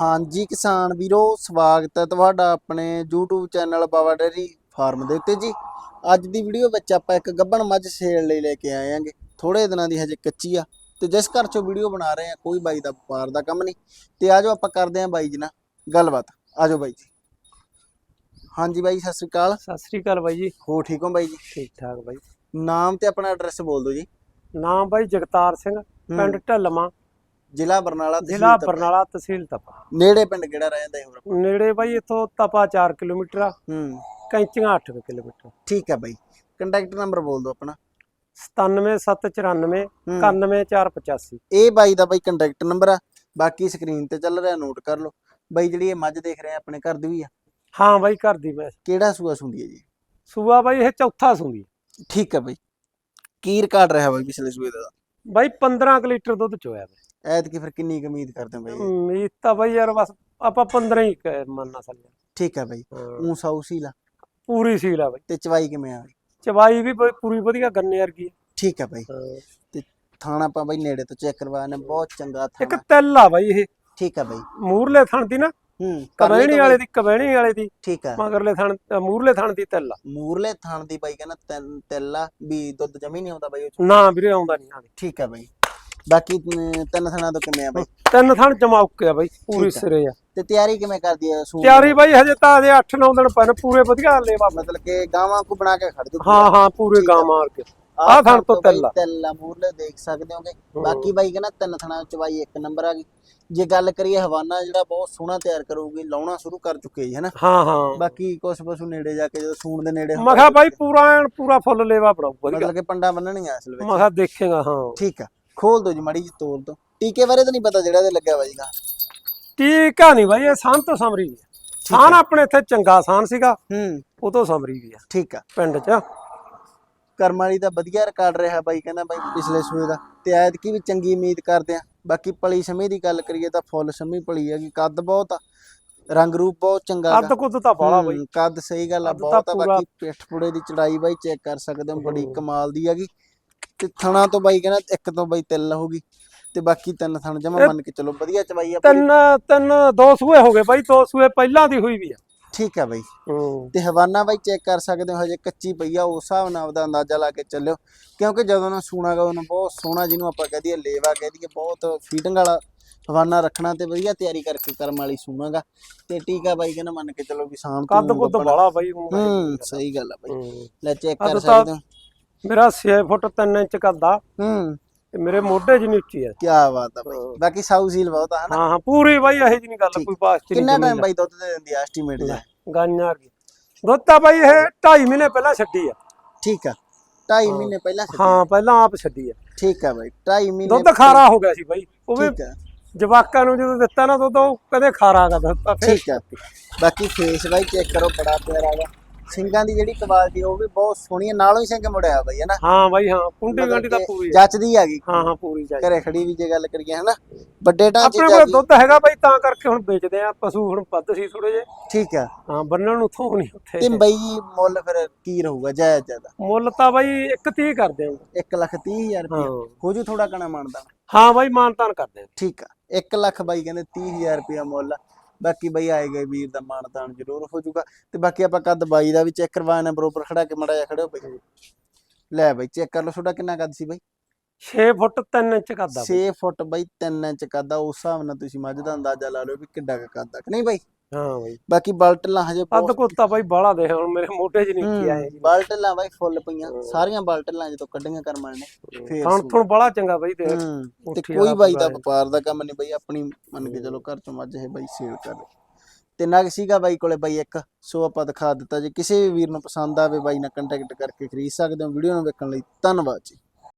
ਹਾਂਜੀ ਕਿਸਾਨ ਵੀਰੋ ਸਵਾਗਤ ਹੈ ਤੁਹਾਡਾ ਆਪਣੇ YouTube channel Bawa dairy farm ਦੇ ਉੱਤੇ ਜੀ। ਅੱਜ ਦੀ ਵੀਡੀਓ ਵਿੱਚ ਆਪਾਂ ਇੱਕ ਗੱਭਣ ਮੱਝ ਸੇਲ ਲਈ ਲੈ ਕੇ ਆਏ ਆਂਗੇ ਥੋੜੇ ਦਿਨਾਂ ਦੀ ਹਜੇ ਕੱਚੀ ਆ ਤੇ ਜਿਸ ਘਰ ਚੋਂ ਵੀਡੀਓ ਬਣਾ ਰਹੇ ਆ ਕੋਈ ਬਾਈ ਦਾ ਵਪਾਰ ਦਾ ਕੰਮ ਨਹੀਂ। ਤੇ ਆਜੋ ਆਪਾਂ ਕਰਦੇ ਆਂ ਬਾਈ ਜੀ ਨਾਲ ਗੱਲਬਾਤ। ਆਜੋ ਬਾਈ ਜੀ। ਹਾਂਜੀ ਬਾਈ ਸਤਿ ਸ੍ਰੀ ਅਕਾਲ। ਸਤਿ ਸ੍ਰੀ ਅਕਾਲ ਬਾਈ ਜੀ। ਹੋ ਠੀਕ ਹੋ ਬਾਈ ਜੀ? ਠੀਕ ਠਾਕ ਬਾਈ। ਨਾਮ ਤੇ ਆਪਣਾ ਐਡਰੈਸ ਬੋਲ ਦਿਓ ਜੀ। ਨਾਮ ਬਾਈ ਜਗਤਾਰ ਸਿੰਘ ਪਿੰਡ ਢਲਮਾ ਜ਼ਿਲ੍ਹਾ ਬਰਨਾਲਾ ਤਹਿਸੀਲ ਜ਼ਿਲ੍ਹਾ ਤਪਾ। ਬਰਨਾਲਾ ਤਹਿਸੀਲ ਤਪਾ। ਨੇੜੇ ਪਿੰਡ ਕਿਹੜਾ ਰਹਿ ਜਾਂਦਾ ਹੋਰ ਨੇੜੇ ਬਾਈ ਇੱਥੋਂ ਤਪਾ 4 ਕਿਲੋਮੀਟਰ ਆ। ਹੂੰ। ਕੈਂਚੀਆਂ 8 ਕਿਲੋਮੀਟਰ। ਠੀਕ ਹੈ ਬਾਈ। ਕੰਟੈਕਟ ਨੰਬਰ ਬੋਲ ਦਿਓ ਆਪਣਾ। 97794 ਹੂੰ। 91485 ਇਹ ਬਾਈ ਦਾ ਬਾਈ ਕੰਟੈਕਟ ਨੰਬਰ ਆ। ਬਾਕੀ ਸਕਰੀਨ ਤੇ ਚੱਲ ਰਿਹਾ ਨੋਟ ਕਰ ਲਓ। ਬਾਈ ਜਿਹੜੀ ਇਹ ਮੱਝ ਦੇਖ ਰਹੇ ਆ ਆਪਣੇ ਘਰ ਦੀ ਵੀ ਆ। ਹਾਂ ਬਾਈ ਘਰ ਦੀ ਮੈਂ। ਕਿਹੜਾ ਸੂਆ ਸੁੰਦੀ ਹੈ ਜੀ? ਸੂਆ ਬਾਈ ਇਹ ਚੌਥਾ ਸੂੰਦੀ ਠੀਕ ਹੈ ਬਾਈ। ਕੀ ਰਿਕਾਰਡ ਰਿਹਾ ਬਾਈ ਪਿਛਲੇ ਸੂਏ ਦਾ? ਬਾਈ 15 ਕੁ ਲੀਟਰ ਦੁੱਧ ਚੋਇਆ ਬਾਈ। ਐਤਕੀ ਫਿਰ ਕਿੰਨੀ ਕੁ ਉਮੀਦ ਕਰਦੇ ਹੋ ਬਾਈ ਉਮੀਦ ਤਾਂ ਬਾਈ ਯਾਰ ਬਸ ਆਪਾਂ 15 ਹੀ ਮੰਨਣਾ ਚੱਲਿਆ ਠੀਕ ਹੈ ਬਾਈ ਹਾਂ, ਊਂ ਸਾਊ ਸੀਲਾ ਪੂਰੀ ਸੀਲ ਆ ਬਾਈ। ਤੇ ਚਵਾਈ ਕਿਵੇਂ ਆ ਬਾਈ? ਚਵਾਈ ਵੀ ਬਾਈ ਪੂਰੀ ਵਧੀਆ ਗੰਨੇ ਵਰਗੀ ਆ। ਠੀਕ ਹੈ ਬਾਈ। ਹਾਂ। ਥਾਣਾ ਆਪਾਂ ਬਾਈ ਨੇੜੇ ਤੋਂ ਚੈੱਕ ਕਰਵਾਇਆ ਨੇ ਬਹੁਤ ਚੰਗਾ ਇੱਕ ਥਾਣਾ ਤਿੱਲ ਆ ਬਾਈ ਇਹ। ਠੀਕ ਹੈ ਬਾਈ। ਮੂਰਲੇ ਥਣ ਦੀ ਨਾ ਹੂੰ ਕਰਨੀ ਕਬੈਣੀ ਤਾਂ ਵਾਲੇ ਬਾਈ- ਦੀ ਕਬੈਣੀ ਵਾਲੇ ਦੀ। ਠੀਕ ਹੈ ਮਗਰਲੇ ਥਣ ਅ, ਮੂਰਲੇ ਥਣ ਦੀ ਤਿੱਲ ਆ। ਮੂਰਲੇ ਥਾਣ ਦੀ ਬਾਈ ਕਹਿੰਦਾ ਤਿੰਨ ਤਿੱਲਾ ਵੀ ਦੁੱਧ ਜਮੀ ਨਹੀਂ ਆਉਂਦਾ ਬਾਈ ਉਹ 'ਚ। ਨਾ ਵੀਰੇ ਆਉਂਦਾ ਨਹੀਂ ਆ ਠੀਕ ਹੈ ਬਾਈ। ਬਾਕੀ ਅਮ, ਤਿੰਨ ਥਾਣਾ ਤੋਂ ਕਿਵੇਂ ਆ ਬਾਈ? ਤਿੰਨ ਥਣ ਜਮਾਉਕੇ ਆ ਬਾਈ ਪੂਰੀ ਠੀਕ ਆ। ਸਿਰੇ ਆ। ਤੇ ਤਿਆਰੀ ਕਿਵੇਂ ਕਰਦੀ ਹੈ ਸੂਣ ਤਿਆਰੀ ਬਾਈ ਹਜੇ ਤਾਂ ਅਜੇ 8-9 ਦਿਨ ਪੈਣ ਪੂਰੇ ਵਧੀਆ ਲੇਵਾ ਮਤਲਬ ਕਿ ਗਾਵਾਂ ਕੋ ਬਣਾ ਕੇ ਖੜ ਜੂ। ਹਾਂ ਹਾਂ ਪੂਰੇ ਗਾਂ ਮਾਰ ਕੇ। ਆਹ ਥਣ ਤੋਂ ਤਿੱਲ ਆ। ਤਿੱਲਾ ਮੂਰਲੇ ਦੇਖ ਸਕਦੇ ਹੋਗੇ। ਬਾਕੀ ਬਾਈ ਕਹਿੰਦਾ ਤਿੰਨ ਥਣਾ ਚਵਾਈ ਇੱਕ ਨੰਬਰ ਆ ਗਈ। ਜੇ ਗੱਲ ਕਰੀਏ ਹਵਾਨਾ ਜਿਹੜਾ ਬਹੁਤ ਸੋਹਣਾ ਤਿਆਰ ਕਰੂਗੀ ਲਾਉਣਾ ਸ਼ੁਰੂ ਕਰ ਚੁੱਕੇ ਜੀ ਹਨਾ? ਹਾਂ ਹਾਂ। ਬਾਕੀ ਕੁਛ ਪਸ਼ੂ ਨੇੜੇ ਜਾ ਕੇ ਜਦੋਂ ਸੂਣ ਦੇ ਨੇੜੇ ਮੈਂ ਕਿਹਾ ਬਾਈ ਪੂਰਾ ਐਨ ਪੂਰਾ ਫੁੱਲ ਲੇਵਾ ਬਣਾਉ ਵਧੀਆ ਮਤਲਬ ਕਿ ਪੰਡਾ ਬੰਨਣੀਆਂ ਅਸਲ ਵਿੱਚ ਮੈਂ ਕਿਹਾ ਦੇਖੇਗਾ ਹਾਂ। ਠੀਕ ਆ। ਖੋਲ ਦੋ ਜੀ ਮੜੀ ਜੀ ਤੋਲ ਦੋ। ਟੀਕੇ ਬਾਰੇ ਤਾਂ ਨਹੀਂ ਪਤਾ ਜਿਹੜਾ ਤੇ ਲੱਗਿਆ ਬਾਈ ਦਾ ਟੀਕਾ ਨਹੀਂ ਬਾਈ ਇਹ ਸਾਨ ਤੋਂ ਸਮਰੀ ਵੀ ਆ। ਸਾਨ ਆਪਣੇ ਇੱਥੇ ਚੰਗਾ ਸਾਨ ਸੀਗਾ ਹੂੰ। ਉਹ ਤੋਂ ਸਮਰੀ ਵੀ ਆ। ਠੀਕ ਆ। ਪਿੰਡ 'ਚ। ਕਰਮ ਵਾਲੀ ਦਾ ਵਧੀਆ ਰਿਕਾਰਡ ਰਿਹਾ ਬਾਈ ਕਹਿੰਦਾ ਬਾਈ ਪਿਛਲੇ ਸੂਏ ਦਾ। ਤੇ ਐਤਕੀ ਵੀ ਚੰਗੀ ਉਮੀਦ ਕਰਦੇ ਆ। ਬਾਕੀ ਪਲੀ ਸਮੇਂ ਦੀ ਗੱਲ ਕਰੀਏ ਤਾਂ ਫੁੱਲ ਸਮੇਂ ਪਲੀ ਹੈਗੀ। ਕੱਦ ਬਹੁਤ ਆ ਰੰਗ ਰੂਪ ਬਹੁਤ ਚੰਗਾ ਅੱਧ ਕੁੱਦ ਤਾਂ ਬਾਲਾ ਬਾਈ। ਕੱਦ ਸਹੀ ਗੱਲ ਆ ਕੱਦ ਬਹੁਤ ਆ। ਬਾਕੀ ਪਿੱਠ ਪੁੜੇ ਦੀ ਚੜਾਈ ਬਾਈ ਚੈੱਕ ਕਰ ਸਕਦੇ ਹੋ ਬੜੀ ਕਮਾਲ ਦੀ ਹੈਗੀ। ਤੇ ਥਣਾ ਤੋਂ ਬਾਈ ਕਹਿੰਦਾ ਇੱਕ ਤੋਂ ਬਾਈ ਤਿੰਨ ਹੋਊਗੀ ਤੇ ਬਾਕੀ ਤਿੰਨ ਥਣ ਜਮਾ ਮੰਨ ਕੇ ਚਲੋ ਵਧੀਆ ਚਵਾਈ ਆ ਪੂਰੀ। ਤਿੰਨ ਤਿੰਨ ਦੋ ਸੂਏ ਹੋ ਗਏ ਬਾਈ ਦੋ ਸੂਏ ਪਹਿਲਾਂ ਦੀ ਹੋਈ ਵੀ ਆ। ਠੀਕ ਆ ਬਾਈ। ਤੇ ਹਵਾਨਾ ਬਾਈ ਚੈੱਕ ਕਰ ਸਕਦੇ ਹੋ ਹਜੇ ਕੱਚੀ ਪਈ ਆ ਉਸ ਹਿਸਾਬ ਨਾਲ ਆਪਦਾ ਅੰਦਾਜ਼ਾ ਲਾ ਕੇ ਚੱਲਿਓ। ਕਿਉਂਕਿ ਜਦੋਂ ਨਾ ਸੂਣਾਗਾ ਉਹਨੂੰ ਬਹੁਤ ਸੋਹਣਾ ਜਿਹਨੂੰ ਆਪਾਂ ਕਹਿ ਦਈਏ ਲੇਵਾ ਕਹਿ ਦਈਏ ਬਹੁਤ ਫੀਟਿੰਗ ਵਾਲਾ ਹਵਾਨਾ ਰੱਖਣਾ ਤੇ ਵਧੀਆ ਤਿਆਰੀ ਕਰਕੇ ਕਰਮ ਵਾਲੀ ਸੂਣਾਗਾ ਤੇ ਟੀਕਾ ਬਾਈ ਕਹਿੰਦਾ ਮੰਨ ਕੇ ਚਲੋ ਵੀ ਸ਼ਾਮ ਕੱਦ ਕੁੱਦ ਬਾਲਾ ਬਾਈ। ਹੂੰ ਸਹੀ ਗੱਲ ਆ ਬਾਈ। ਲੈ ਚੈੱਕ ਕਰ ਤਾਂ- ਸਕਦੇ ਹੋ। ਮੇਰਾ 6 ਫੁੱਟ 3 ਇੰਚ ਕੱਦਾ ਹੂੰ। ਤੇ ਮੇਰੇ ਮੋਢੇ ਜਿੰਨੀ ਉੱਚੀ ਆ। ਕੀ ਬਾਤ ਆ ਬਾਈ। ਬਾਕੀ ਸਾਊ ਸੀਲ ਬਹੁਤ ਆ ਹਨਾ? ਹਾਂ ਹਾਂ ਪੂਰੀ ਬਾਈ ਇਹੋ ਨਹੀਂ ਗੱਲ। ਕੋਈ ਬਾਤ ਚ ਕਿੰਨਾ ਟਾਈਮ ਬਾਈ ਦੁੱਧ ਦੇ ਦਿੰਦੀ ਆ ਐਸਟੀਮੇਟ ਦਾ? ਗਾਈਆਂ ਕੀ ਦੁੱਧ ਤਾਂ ਬਾਈ ਇਹ 2.5 ਮਹੀਨੇ ਪਹਿਲਾਂ ਛੱਡੀ ਆ। ਠੀਕ ਆ। 2.5 ਮਹੀਨੇ ਪਹਿਲਾਂ ਛੱਡੀ। ਹਾਂ ਪਹਿਲਾਂ ਆਪ ਛੱਡੀ ਆ। ਠੀਕ ਆ ਬਾਈ 2.5 ਮਹੀਨੇ ਦੁੱਧ ਖਾਰਾ ਹੋ ਗਿਆ ਸੀ ਬਾਈ। ਉਹ ਵੀ ਆ। ਜਵਾਕਾਂ ਨੂੰ ਜਦੋਂ ਦਿੱਤਾ ਨਾ ਦੁੱਧ ਉਹ ਕਦੇ ਖਾਰਾ ਗਾ ਦੁੱਧ ਤਾਂ ਫਿਰ ਠੀਕ ਆ। ਬਾਕੀ ਫੇਸ ਬਾਈ ਚੈੱਕ ਕਰੋ ਬੜਾ ਪਿਆਰਾ ਵਾ ਸਿੰਘਾਂ ਦੀ ਜਿਹੜੀ ਕੁਆਲਿਟੀ ਉਹ ਵੀ ਬਹੁਤ ਸੋਹਣੀ ਹੈ ਨਾਲੋਂ ਹੀ ਸਿੰਘ ਮੁੜਿਆ ਬਾਈ ਹਨਾ ਹਾਂ ਬਾਈ ਹਾਂ। ਕੁੰਡੀ ਗਾਂਡੀ ਤਾਂ ਪੂਰੀ। ਜੱਚਦੀ ਆ ਗਈ ਹਾਂ ਹਾਂ ਪੂਰੀ ਚਾਹੀਦੀ ਘਰੇ ਖੜੀ ਵੀ ਜੇ ਗੱਲ ਕਰੀਏ ਹਨਾ ਵੱਡੇ ਢਾਂਚੇ ਆਪਣੇ ਕੋਲ ਦੁੱਧ ਹੈਗਾ ਬਾਈ ਤਾਂ ਕਰਕੇ ਹੁਣ ਵੇਚਦੇ ਆ। ਪਸ਼ੂ ਹੁਣ ਵੱਧ ਸੀ ਥੋੜੇ ਜੇ ਠੀਕ ਆ। ਹਾਂ ਬੰਨਣ ਨੂੰ ਥੋਂ ਨਹੀਂ ਤੇ ਉੱਥੇ ਬਾਈ ਮੁੱਲ ਫਿਰ ਕੀ ਰਹੂਗਾ ਜਾਇਜ਼ ਜ਼ਿਆਦਾ? ਮੁੱਲ ਤਾਂ ਬਾਈ 130 ਕਰਦੇ ਆ 1 ਲੱਖ 30 ਹਜ਼ਾਰ ਰੁਪਏ ਹਾਂ। ਜੂ ਥੋੜਾ ਕਣਾ ਮੰਨਦਾ ਹਾਂ ਬਾਈ ਮਾਨਤਾਨ ਕਰਦੇ ਆ ਠੀਕ ਆ। 1 ਲੱਖ ਬਾਈ ਕਹਿੰਦੇ 30000 ਰੁਪਇਆ ਮੁੱਲ ਬਾਕੀ ਬਾਈ ਆਏ ਗਏ ਵੀਰ ਦਾ ਮਾਨਤਾਨ ਜ਼ਰੂਰ ਹੋ ਜਾਊਗਾ। ਤੇ ਬਾਕੀ ਆਪਾਂ ਕੱਦ ਬਾਈ ਦਾ ਵੀ ਚੈੱਕ ਕਰਵਾਣਾ ਬਰੋਬਰ ਖੜਾ ਕੇ ਮੜਾ ਜਾ ਖੜਿਓ ਬਾਈ। ਲੈ ਬਾਈ ਚੈੱਕ ਕਰ ਲਓ ਤੁਹਾਡਾ ਕਿੰਨਾ ਕੱਦ ਸੀ ਬਾਈ? 6 ਫੁੱਟ 3 ਇੰਚ ਕਰਦਾ 6 ਫੁੱਟ ਬਾਈ 3 ਇੰਚ ਕੱਦ ਆ ਉਸ ਹਿਸਾਬ ਨਾਲ ਤੁਸੀਂ ਮੱਝ ਦਾ ਅੰਦਾਜ਼ਾ ਲਾ ਲਓ ਵੀ ਕਿੱਡਾ ਕੱਦ ਆ ਕਿ ਨਹੀਂ ਬਾਈ? ਹਾਂ ਬਾਈ। ਬਾਕੀ ਬਲਟਲਾਂ ਹਜੇ ਅੱਧ ਕੁੱਤਾ ਬਾਈ ਬਾਲਾ ਦੇ ਹੁਣ ਮੇਰੇ ਮੋਢੇ 'ਚ ਨਹੀਂ ਕੀ ਆਏ ਬਲਟਲਾਂ ਬਾਈ ਫੁੱਲ ਪਈਆਂ ਸਾਰੀਆਂ ਬਲਟਲਾਂ ਜਦੋਂ ਕੱਢੀਆਂ ਕਰਮਾਂ ਨੇ ਫੇਰ ਹੁਣ ਥਣ ਬਾਲਾ ਚੰਗਾ ਬਾਈ ਦੇ ਤੇ ਕੋਈ ਬਾਈ ਦਾ ਪੂਰਾ ਵਪਾਰ ਦਾ ਕੰਮ ਨਹੀਂ ਬਾਈ ਆਪਣੀ ਮੰਨ ਕੇ ਚਲੋ ਘਰ ਚੋਂ ਮੱਝ ਇਹ ਬਾਈ ਸੇਲ ਕਰ ਤੇ ਨਗ ਸੀਗਾ ਬਾਈ ਕੋਲੇ ਬਾਈ ਇੱਕ ਸੋ ਆਪਾਂ ਦਿਖਾ ਦਿੱਤਾ ਜੇ ਕਿਸੇ ਵੀ ਵੀਰ ਨੂੰ ਪਸੰਦ ਆਵੇ ਬਾਈ ਨਾਲ ਕੰਟੈਕਟ ਕਰਕੇ ਖਰੀਦ ਸਕਦੇ ਹੋ ਵੀਡੀਓ ਨੂੰ ਵੇਖਣ ਲਈ ਧੰਨਵਾਦ ਜੀ।